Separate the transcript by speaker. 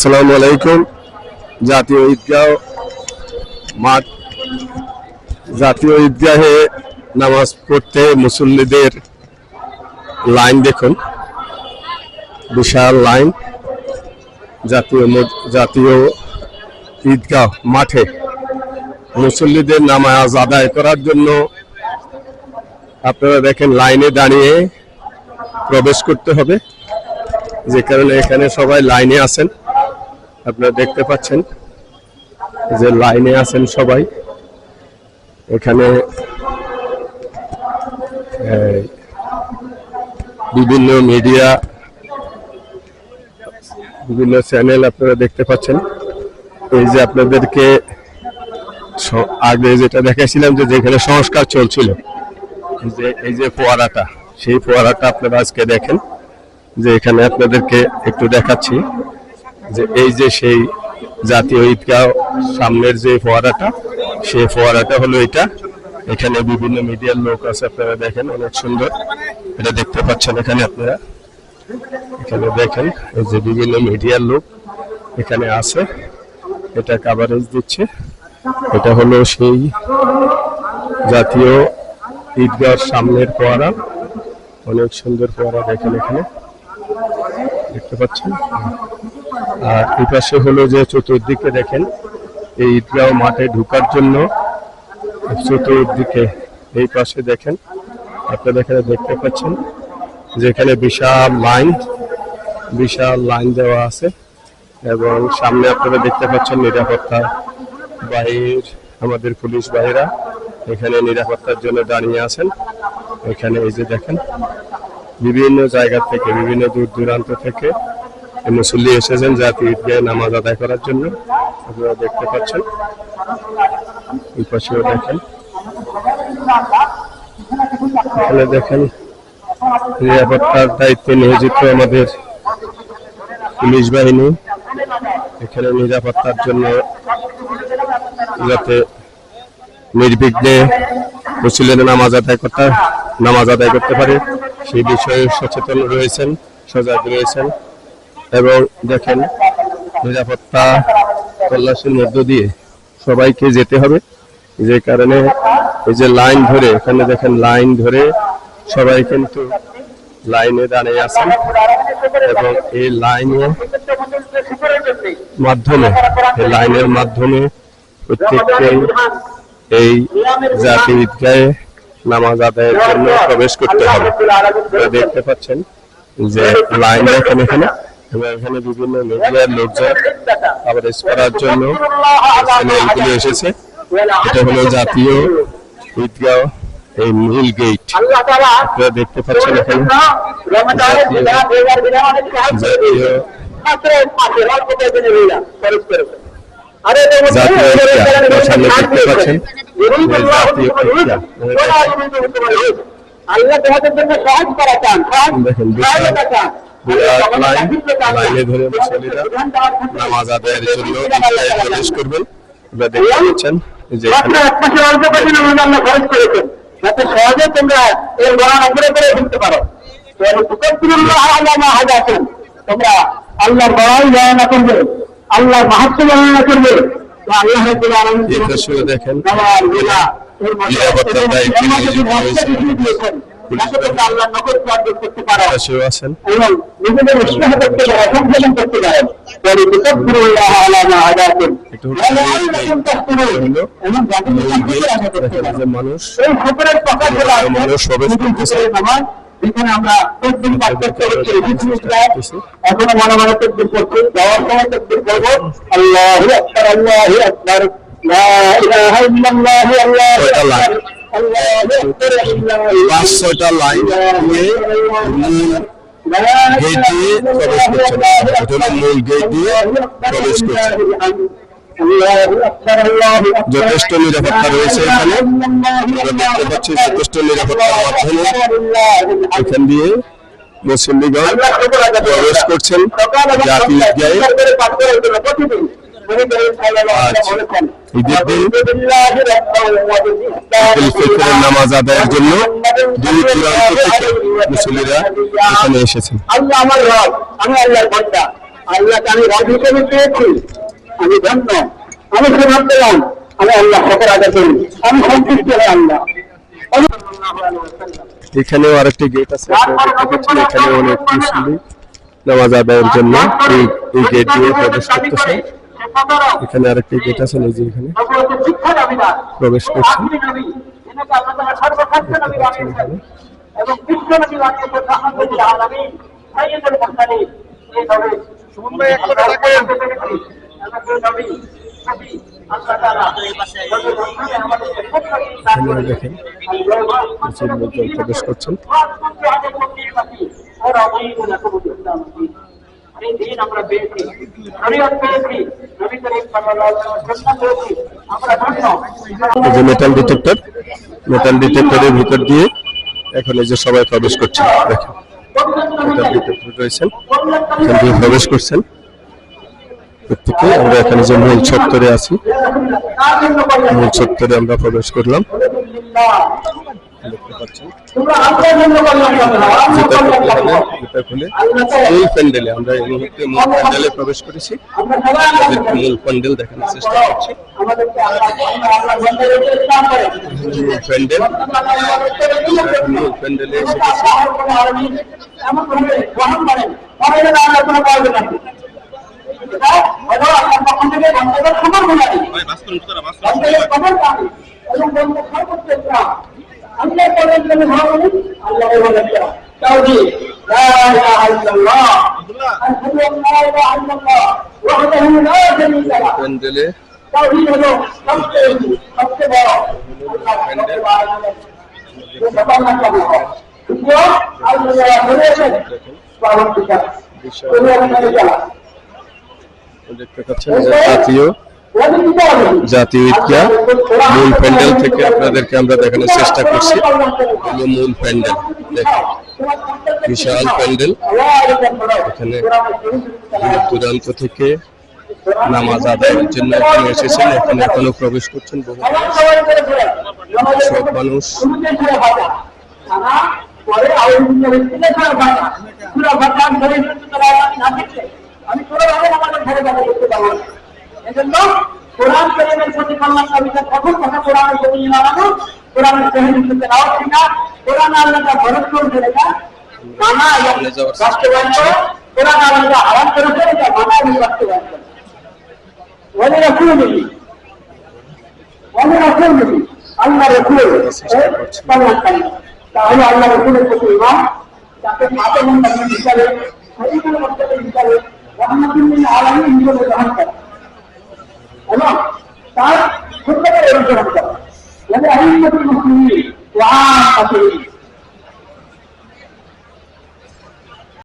Speaker 1: আসসালামু আলাইকুম। জাতীয় ঈদগাহ মাঠ। জাতীয় ঈদগাহে নামাজ পড়তে মুসল্লিদের লাইন দেখুন। বিশাল লাইন। জাতীয় জাতীয় ঈদগাহ মাঠে মুসল্লিদের নামাজ আদায় করার জন্য আপনারা দেখেন লাইনে দাঁড়িয়ে প্রবেশ করতে হবে। যে কারণে এখানে সবাই লাইনে আছেন। আপনারা দেখতে পাচ্ছেন যে লাইনে আছেন সবাই। এখানে বিভিন্ন মিডিয়া, বিভিন্ন চ্যানেল আপনারা দেখতে পাচ্ছেন। এই যে আপনাদেরকে আগে যেটা দেখাইছিলাম যে যেখানে সংস্কার চলছিল, যে এই যে ফোয়ারাটা, সেই ফোয়ারাটা আপনারা আজকে দেখেন। যে এখানে আপনাদেরকে একটু দেখাচ্ছি। যে এই যে সেই জাতীয় ঈদগাহ সামনের যে ফোয়ারাটা, সেই ফোয়ারাটা হলো এটা। এখানে বিভিন্ন মিডিয়ার লোক আছে, আপনারা দেখেন, অনেক সুন্দর। এটা দেখতে পাচ্ছেন এখানে আপনারা। এখানে দেখেন, এই যে বিভিন্ন মিডিয়ার লোক এখানে আছে। এটা কাভারেজ দিচ্ছে। এটা হলো সেই জাতীয় ঈদগাহর সামনের ফোয়ারা। অনেক সুন্দর ফোয়ারা দেখেন এখানে। দেখতে পাচ্ছেন? আর এই পাশে হলো যে চতুর্দিকে দেখেন, এই ঈদগাহ মাঠে ঢুকার জন্য চতুর্দিকে এই পাশে দেখেন, আপনারা এখানে দেখতে পাচ্ছেন যেখানে বিশাল লাইন বিশাল লাইন দেওয়া আছে এবং সামনে আপনারা দেখতে পাচ্ছেন নিরাপত্তা বাহির আমাদের পুলিশ বাহিরা এখানে নিরাপত্তার জন্য দাঁড়িয়ে আছেন। এখানে এই যে দেখেন, বিভিন্ন জায়গা থেকে, বিভিন্ন দূর দূরান্ত থেকে মুসল্লি এসেছেন জাতি ঈদগাহে নামাজ আদায় করার জন্য। আপনারা দেখতে পাচ্ছেন। এই পাশেও দেখেন। এখানে দেখেন, নিরাপত্তার দায়িত্বে নিয়োজিত আমাদের পুলিশ বাহিনী। এখানে নিরাপত্তার জন্য যাতে নির্বিঘ্নে মুসলিমদের নামাজ আদায় করতে নামাজ আদায় করতে পারে। সেই বিষয়ে সচেতন রয়েছেন, সজাগ রয়েছেন। এবং দেখেন নিরাপত্তা তল্লাশির মধ্য দিয়ে সবাইকে যেতে হবে। যে কারণে এই যে লাইন ধরে, এখানে দেখেন লাইন ধরে সবাই কিন্তু লাইনে দাঁড়িয়ে আছেন এবং এই লাইনে মাধ্যমে, এই লাইনের মাধ্যমে প্রত্যেককেই এই জাতি ঈদগাহে নামাজ আদায়ের জন্য প্রবেশ করতে হবে। দেখতে পাচ্ছেন যে লাইন দেখেন এখানে। এবং এখানে বিভিন্ন মিডিয়ার লোকজন আবার করার জন্য চ্যানেলগুলো এসেছে। এটা হলো জাতীয় ঈদগাহ এই মূল গেট। আপনারা দেখতে পাচ্ছেন এখানে
Speaker 2: আল্লাহ তোমাদের জন্য সহজ করা চান
Speaker 1: দেখেন, লাইন লাইনে ধরে মুসল্লিরা নামাজ আদায়ের জন্য প্রবেশ করবেন আপনারা দেখতে পাচ্ছেন যে
Speaker 2: মাত্র
Speaker 1: এখানে
Speaker 2: এক মাসের অল্প বেতন আমাদের আল্লাহ যাতে সহজে তোমরা এই বরান উপরে করে ফেলতে পারো তোমরা আল্লাহর বড়াই গণনা করবে আল্লাহর মাহাত্ম গণনা করবে আল্লাহ রাব্বুল আলামিন
Speaker 1: দেখেন নিরাপত্তার দায়িত্বে
Speaker 2: দিয়েছেন।
Speaker 1: আছেন। মানুষ মানুষ
Speaker 2: যেখানে আমরা তকবির পাঠ করতে হচ্ছে, বিসমিল্লাহ, এখনও মনে মনে তকবির করছি, যাওয়ার সময় তকবির করব, আল্লাহু আকবার, আল্লাহু আকবার,
Speaker 1: পাঁচ লাইন যথেষ্ট নিরাপত্তা রয়েছে এখানে। আমরা দেখতে পাচ্ছি যথেষ্ট নিরাপত্তার মাধ্যমে এখান দিয়ে মুসল্লিগণ প্রবেশ করছেন জাতি ঈদগাহে ফিতরের নামাজ আদায়ের জন্য দূর দূরান্ত থেকে মুসল্লিরা এখানে এসেছেন।
Speaker 2: আল্লাহ আমার রব আমি আল্লাহর বান্দা। আল্লাহকে আমি রব হিসেবে পেয়েছি। আমি ধন্য। আমি সেভাব পেলাম আমি আল্লাহ শকর আদায় করি আমি সন্তুষ্ট হই আল্লাহ।
Speaker 1: এখানেও আরেকটি গেট আছে এখানে অনেক মুসলিম নামাজ আদায়ের জন্য এই এই গেট দিয়ে প্রবেশ করতেছে। এখানে আরেকটি গেট আছে, এই যে এখানে। প্রবেশ করছেন
Speaker 2: আখরি নবী এনাকে আল্লাহ তাআলা সর্বশ্রেষ্ঠ নবী বানিয়েছেন এবং বিশ্ব নবী বানিয়েছেন রাহমাতুল আলামিন সাইয়্যিদুল মুরসালিন এই নবী সুমন এক করে ডাকেন আমাদের নবী নবী আল্লাহ তাআলা আমাদেরকে সত্য
Speaker 1: এখানে দেখেন প্রবেশ করছেন।
Speaker 2: এই দিন
Speaker 1: মেটাল ডিটেক্টর মেটাল ডিটেক্টরের ভিতর দিয়ে এখন এই যে সবাই প্রবেশ করছে, দেখেন মেটাল ডিটেক্টর রয়েছেন, এখান প্রবেশ করছেন। প্রত্যেকে আমরা এখানে যে মূল চত্বরে আছি, মূল চত্বরে আমরা প্রবেশ করলাম। দেখতে পাচ্ছেন।
Speaker 2: জন্য করলাম
Speaker 1: খুলে এই প্যান্ডেলে আমরা এই মুহূর্তে মূল প্যান্ডেলে প্রবেশ করেছি। মূল প্যান্ডেল দেখানোর চেষ্টা করছি। মূল প্যান্ডেল। মূল প্যান্ডেলে এসে গেছি
Speaker 2: এমন আল্লাহ কোনো পারবে না হয়তো আপনার পক্ষ থেকে বন্ধের খবর বলে বন্ধের খবর পাবে এবং বন্ধ সর্বোচ্চ ইসলাম আল্লাহ। তুমি ভাবনি আল্লাহ বলেন তাওহীদ লা ইলাহা ইল্লাল্লাহ আশহাদু আন লা ইলাহা ইল্লাল্লাহ ওয়াহদাহু লা শারীকা লাহ
Speaker 1: প্যান্ডেলে
Speaker 2: তাওহীদ হলো সবচেয়ে সবচেয়ে বড় আল্লাহ
Speaker 1: দেখতে পাচ্ছেন জাতীয়। জাতীয় ঈদগাহ মূল প্যান্ডেল থেকে আপনাদেরকে আমরা দেখানোর চেষ্টা করছি। মূল প্যান্ডেল দেখেন। বিশাল প্যান্ডেল। এখানে দূর দূরান্ত থেকে নামাজ আদায়ের জন্য এখানে এসেছেন এখানে এখনও প্রবেশ করছেন বহু সব মানুষ।
Speaker 2: আমি এবং বাস্তবায়ন করে কোরআন আল্লাহটা আরাম করেছে এটা মানা এবং বাস্তবায়ন করে। ওদের রাখুন নেই ওদের রাখুন নেই আল্লাহ রসুল তাহলে আল্লাহ রসুলের প্রতি ইমান যাতে মাতে মন্দির হিসাবে শরীরের মধ্যে হিসাবে রহমতুল্লিল আলমী হিসেবে গ্রহণ করে। এবং তার সত্যকে অনুসরণ করে। মানে আহিমতুল মুসলিম ওয়া